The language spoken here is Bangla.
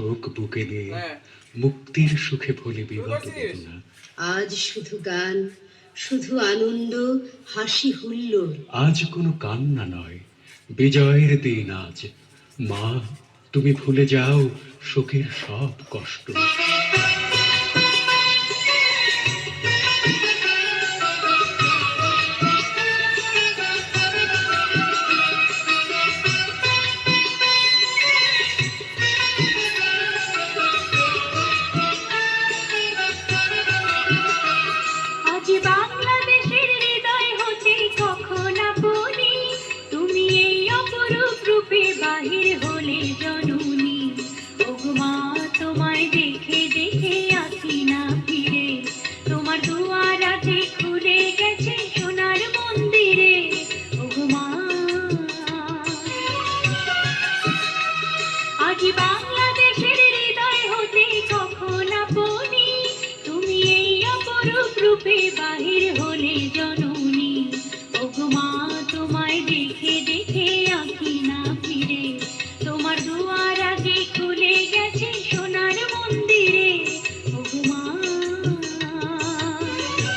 শোক বুকে নিয়ে হ্যাঁ। মুক্তির সুখে ভুলে বিগত? বেদনা। আজ শুধু গান শুধু আনন্দ হাসি হুল্লোড়। আজ কোনো কান্না নয় বিজয়ের দিন আজ। মা তুমি ভুলে যাও শোকের সব কষ্ট। আজ বাংলাদেশের হৃদয় হতে কখন আপনি? তুমি এই অপরূপ রূপে বাহির হলে জননী। ওগমা তোমায় দেখে দেখে আসি না ফিরে। তোমার দুয়ার আছে খুলে গেছে সোনার মন্দিরে। ওগমা আজ বাংলাদেশের রূপে বাহির হলে জননী ওগো মা তোমায় দেখে দেখে আঁকি না ফিরে। তোমার দুয়া